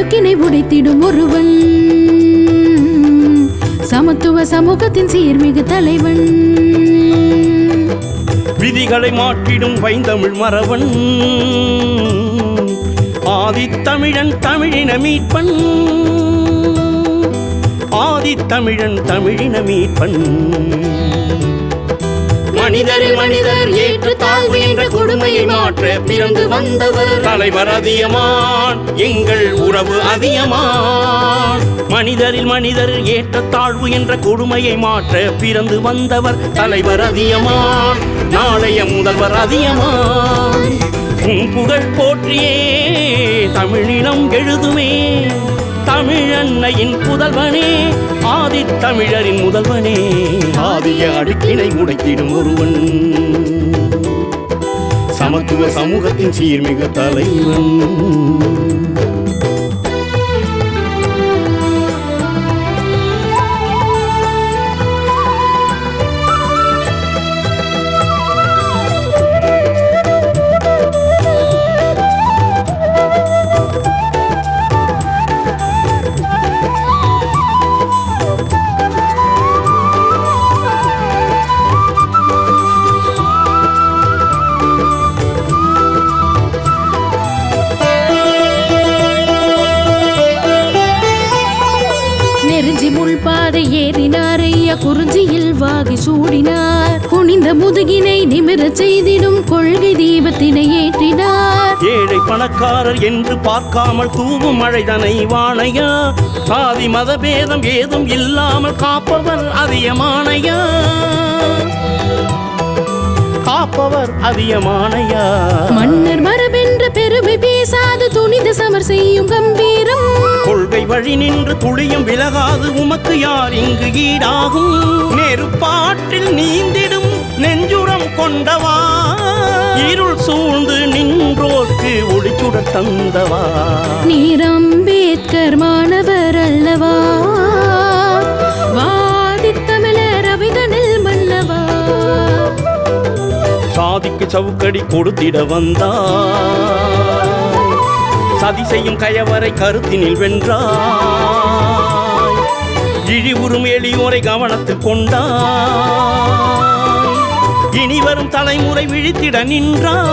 அடுக்கினை உடைத்திடும் ஒருவன். சமத்துவ சமூகத்தின் சீர்மிகு தலைவன். விதிகளை மாற்றிடும் வைந்தமிழ் மறவன் ஆதித்தமிழன் தமிழின மீட்பன். ஆதித்தமிழன் தமிழின மீட்பன். மனிதரில் மனிதர் ஏற்று தாழ்வு என்ற கொடுமையை மாற்ற பிறந்து வந்தவர். தலைவர் அதியமான் எங்கள் உறவு அதியமான். மனிதரில் மனிதர் ஏற்றத்தாழ்வு என்ற கொடுமையை மாற்ற பிறந்து வந்தவர் தலைவர் அதியமான். நாளைய முதல்வர் அதியமான். உன் புகழ் போற்றியே தமிழினம் எழுதுமே. தமிழன்னையின் புதல்வனே ஆதித்தமிழரின் முதல்வனே. ஆதிய அடுக்கினை உடைத்திடும் ஒருவன். சமத்துவ சமூகத்தின் சீர்மிகு தலைவன். பாதை ஏறினார். ஐயா குறிஞ்சியில் வாகை சூடினார். குனிந்த முதுகினை நிமிரச் செய்திடும் கொள்கை தீபத்தினை ஏற்றினார். ஏழை பணக்காரர் என்று பார்க்காமல் தூவும் மழைதனை வாணையா? சாதி மதபேதம் ஏதும் இல்லாமல் காப்பவர் அதியமானையா? காப்பவர் அதியமானையா? மன்னர் மரபென்ற பெருமை பேசாது துணிந்து சமர் செய்யும் கம்பீரம். கொள்கை வழி நின்று துளியும் விலகாது. உமக்கு யார் இங்கு ஈடாகும்? நெருப்பாற்றில் நீந்திடும் நெஞ்சுரம் கொண்டவா? இருள் சூழ்ந்து நின்றோர்க்கு ஒளிச்சுட தந்தவா? நீர் அம்பேத்கர் மாணவர் அல்லவா? சாதிக்கு சவுக்கடி கொடுத்திட வந்தாய் சதி செய்யும் கயவரை கருத்தினில் வென்றாய். இழிவுறும் எளியோரை கவனத்தில் கொண்டாய். இனி வரும் தலைமுறை விழித்திட நின்றாய்.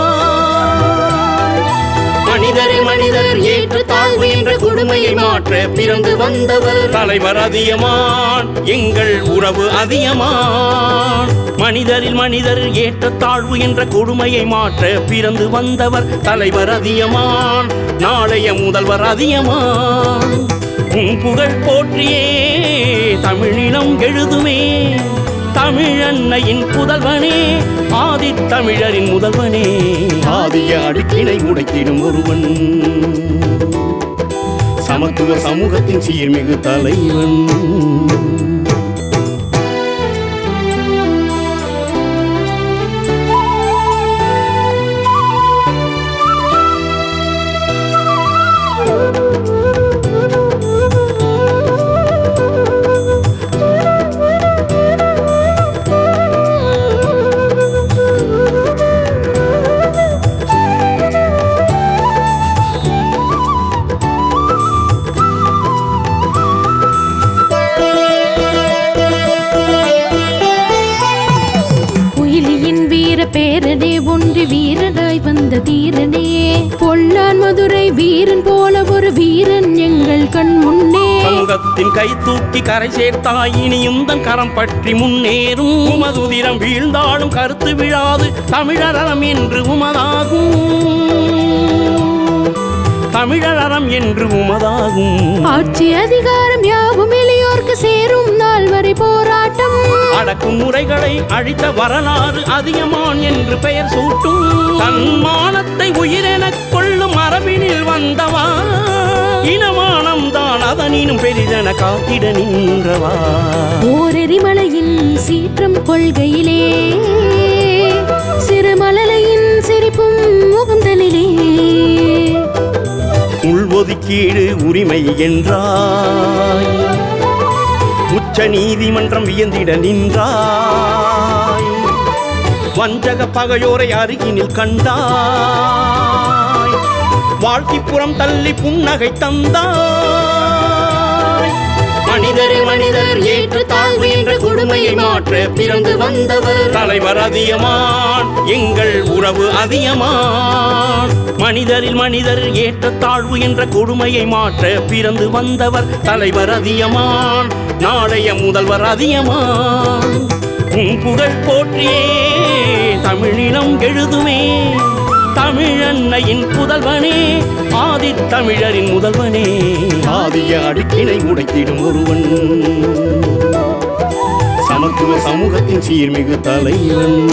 மனிதரை மனிதர் ஏற்று என்ற கொடுமையை மாற்ற பிறந்து வந்தவர். தலைவர் அதியமான் எங்கள் உறவு அதியமான். மனிதரில் மனிதர் ஏற்றத்தாழ்வு என்ற கொடுமையை மாற்ற பிறந்து வந்தவர் தலைவர் அதியமான். நாளைய முதல்வர் அதியமான். உன் புகழ் போற்றியே தமிழினம் எழுதுமே. தமிழன்னையின் புதல்வனே ஆதித்தமிழரின் முதல்வனே. ஆதிய அடுக்கினை உடைத்திடும் ஒருவன். சமத்துவ சமூகத்தின் சீர்மிகு தலைவன். தீரனே பொல்லான் மதுரை வீரன் போல ஒரு வீரன் எங்கள் கண் முன்னே. சமூகத்தின் கை தூக்கி கரை சேர்த்தாய் இனியும் தன் கரம் பற்றி முன்னேறும். உமதுதிரம் வீழ்ந்தாலும் கருத்து விழாது தமிழரம் என்று உமதாகும். தமிழரம் என்று உமதாகும். ஆட்சி அதிகாரம் யாவும் எளியோர்க்கு சேரும் நாள் வரை போராட்டம். அடக்கும் முறைகளை அழித்த வரலாறு அதிகமான் என்று பெயர் சூட்டும். தன் மானத்தை உயிரெனக் கொள்ளும் மரபினில் வந்தவா? இனமானம் தான் அதனினும் பெரிதென காத்திட நின்றவா? ஓரெரிமலையின் சீற்றம் கொள்கையிலே சிறுமலலையின் சிரிப்பும் முகந்தலிலே உள்ஒதுக்கீடு உரிமை என்றாய். உச்ச நீதிமன்றம் வியந்திட நின்றாய். வஞ்சக பகையோரை அருகினில் கண்டாய். வாழ்த்திப்புறம் தள்ளி புன்னகை தந்தாய். மனிதரை மனிதர் ஏற்று தாழ்வு என்ற கொடுமையை மாற்ற பிறந்து வந்தவர். தலைவர் அதியமான் எங்கள் உறவு அதியமான். மனிதரில் மனிதர் ஏற்ற தாழ்வு என்ற கொடுமையை மாற்ற பிறந்து வந்தவர் தலைவர் அதியமான். நாளைய முதல்வர் அதியமான். உன் புகழ் போற்றியே. தமிழினம் எழுதுமே. தமிழன்னையின் புதல்வனே. ஆதி தமிழரின் முதல்வனே. ஆதிய அடுக்கினை உடைத்திடும் ஒருவன். சமத்துவ சமூகத்தின் சீர்மிகு தலைவன்.